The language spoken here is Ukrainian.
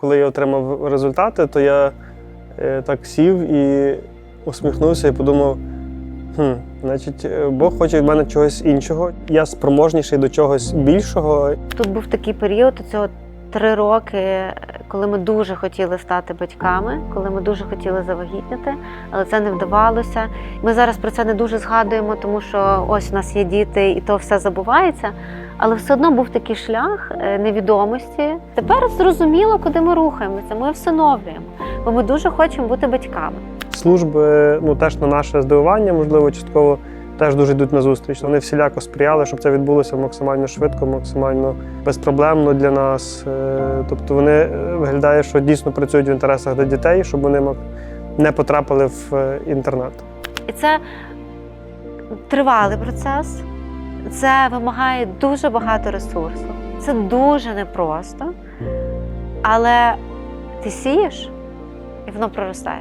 Коли я отримав результати, то я е, так сів і усміхнувся і подумав: хм, значить, е, Бог хоче від мене чогось іншого. Я спроможніший до чогось більшого. Тут був такий період, цього три роки, коли ми дуже хотіли стати батьками, коли ми дуже хотіли завагітніти, але це не вдавалося. Ми зараз про це не дуже згадуємо, тому що ось у нас є діти, і то все забувається. Але все одно був такий шлях е, невідомості. Тепер зрозуміло, куди ми рухаємося. Ми всиновлюємо, бо ми дуже хочемо бути батьками. Служби, ну теж на наше здивування, можливо, частково теж дуже йдуть на зустріч. Вони всіляко сприяли, щоб це відбулося максимально швидко, максимально безпроблемно для нас. Е, Тобто вони е, виглядає, що дійсно працюють в інтересах для дітей, щоб вони не потрапили в е, інтернат. І це тривалий процес, це вимагає дуже багато ресурсу. Це дуже непросто. Але ти сієш, і воно проростає.